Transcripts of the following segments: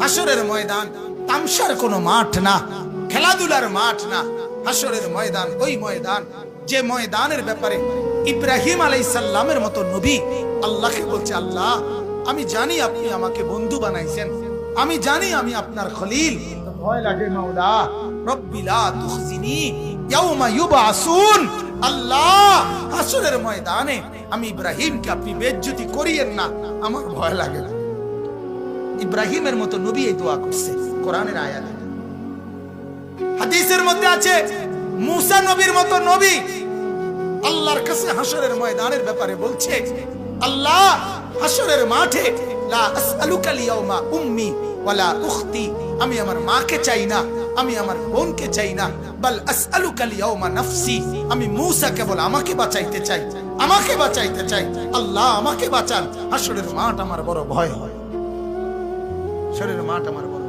হাসরের ময়দান, তামসার কোনো মাঠ না, খেলাধুলার মাঠ না হাসরের ময়দান, ওই ময়দান, যে ময়দানের ব্যাপারে ইব্রাহিম আলাইসাল্লামের মতো নবী আল্লাহকে বলছে, আল্লাহ, আমি জানি আপনি আমাকে বন্ধু বানাইছেন, আমি জানি আমি আপনার খলিল। আমি ইব্রাহিমকে আপনি বেজ্জতি করিয়েন না, আমার ভয় লাগে না। ইব্রাহিমের মতো নবী এই দোয়া করছে, কোরআনের আয়াত হাদিসের মধ্যে আছে, মুসা নবীর মতো নবী আল্লাহর কাছে হাসরের ময়দানের ব্যাপারে বলছে, আল্লাহ হাসরের মাঠে, লা আসআলুকা লিয়াউমা উম্মি ওয়ালা উখতি, আমি আমার মাকে চাই না, আমি আমার বোনকে চাই না, বাল আসআলুকা লিয়াউমা নাফসি, আমি মূসা কেবল আমাকে বাঁচাইতে চাই, আমাকে বাঁচাইতে চাই, আল্লাহ আমাকে বাঁচান হাসরের মাঠ আমার বড় ভয় হয়। শরীরের মাঠ আমার বড়।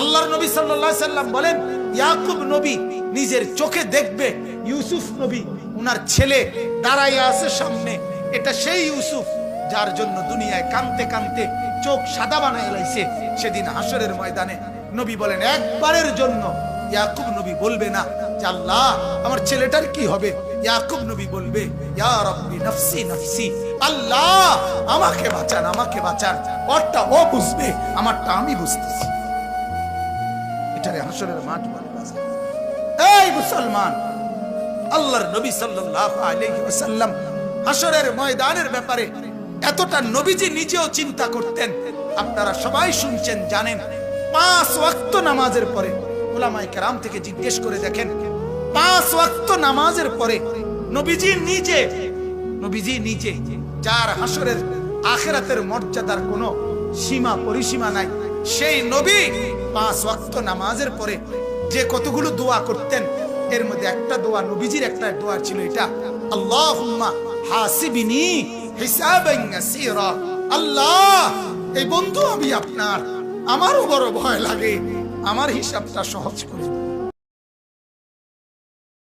আল্লাহর নবী সাল্লাল্লাহু সাল্লাম বলেন, ইয়াকুব নবী নিজের চোখে দেখবে, ইউসুফ নবী উনার ছেলে দাঁড়াইয়া আছে সামনে। এটা সেই ইউসুফ যার জন্য দুনিয়ায় কানতে কানতে চোখ সাদা বানায় লাইছে। সেদিন হাসরের ময়দানে নবী বলেন, একবারের জন্য ইয়াকুব নবী বলবে না যে, আল্লাহ, আমার ছেলেটার কি হবে? ইয়াকুব নবী বলবে, ইয়া রাব্বি নাফসি নাফসি, আল্লাহ, আমাকে বাঁচান আমাকে বাঁচান। ও বুঝবে, আমারটা আমি বুঝতেছি। এটারে হাসরের মাঠ বলে এই মুসলমান, আল্লাহর নবী সাল্লাল্লাহু আলাইহি ওয়াসাল্লাম হাসরের ময়দানের ব্যাপারে এতটা নবীজি নিজেও চিন্তা করতেন। আপনারা সবাই শুনছেন, জানেন, পাঁচ ওয়াক্ত নামাজের পরে ওলামায়ে কেরাম থেকে জিজ্ঞেস করে দেখেন পাঁচ ওয়াক্ত নামাজের পরে নবীজি নিজে নবীজি নিজে যার হাসরের আখেরাতের মর্যাদার কোনো সীমা পরিসীমা নাই, সেই নবী পাঁচ ওয়াক্ত নামাজের পরে যে কতগুলো দোয়া করতেন, এর মধ্যে একটা দোয়া নবীজির একটা দোয়া ছিল এটা, আল্লাহুম্মা হাসিবিনি হিসাবান ইয়াসীরা, আল্লাহ, এই বন্ধু আমি আপনার, আমারও বড় ভয় লাগে, আমার হিসাবটা সহজ করে।